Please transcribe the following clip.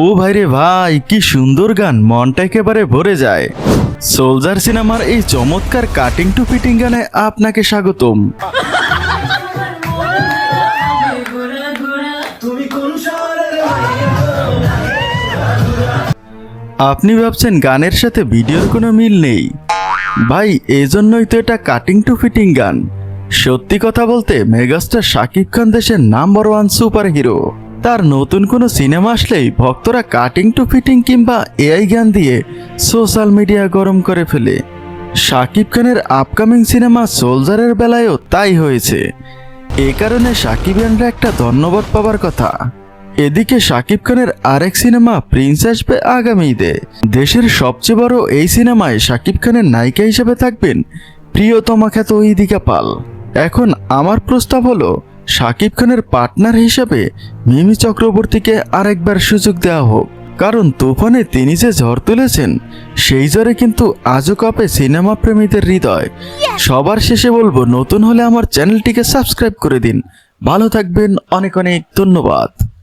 ও ভাই রে ভাই, কি সুন্দর গান, মনটা একেবারে ভরে যায়। সোলজার সিনেমার এই চমৎকার কাটিং টু ফিটিং গানে আপনাকে স্বাগতম। আপনি ভাবছেন গানের সাথে ভিডিওর কোনো মিল নেই। ভাই এই জন্যই তো এটা কাটিং টু ফিটিং গান। সত্যি কথা বলতে, মেগাস্টার শাকিব খান দেশের নাম্বার ওয়ান সুপার হিরো তার নতুন কোনো সিনেমা আসলেই ভক্তরা কাটিং টু ফিটিং কিংবা এআই গান দিয়ে সোশ্যাল মিডিয়া গরম করে ফেলে। শাকিব খানের আপকামিং সিনেমা সোলজারের বেলায়ও তাই হয়েছে। এ কারণে সাকিবিয়ানরা একটা ধন্যবাদ পাবার কথা। এদিকে শাকিব খানের আরেক সিনেমা প্রিন্স আসবে আগামী ঈদে। দেশের সবচেয়ে বড় এই সিনেমায় শাকিব খানের নায়িকা হিসেবে থাকবেন প্রিয়তমা খ্যাত ইদিকা পাল। এখন আমার প্রস্তাব হলো শাকিব খানের পার্টনার হিসেবে মিমি চক্রবর্তীকে আরেকবার সুযোগ দেওয়া হোক। কারণ তুফানে তিনি যে ঝড় তুলেছেন সেই ঝড়ে কিন্তু আজও কাপে সিনেমা প্রেমীদের হৃদয়। সবার শেষে বলব নতুন হলে আমার চ্যানেলটিকে সাবস্ক্রাইব করে দিন। ভালো থাকবেন অনেক অনেক ধন্যবাদ।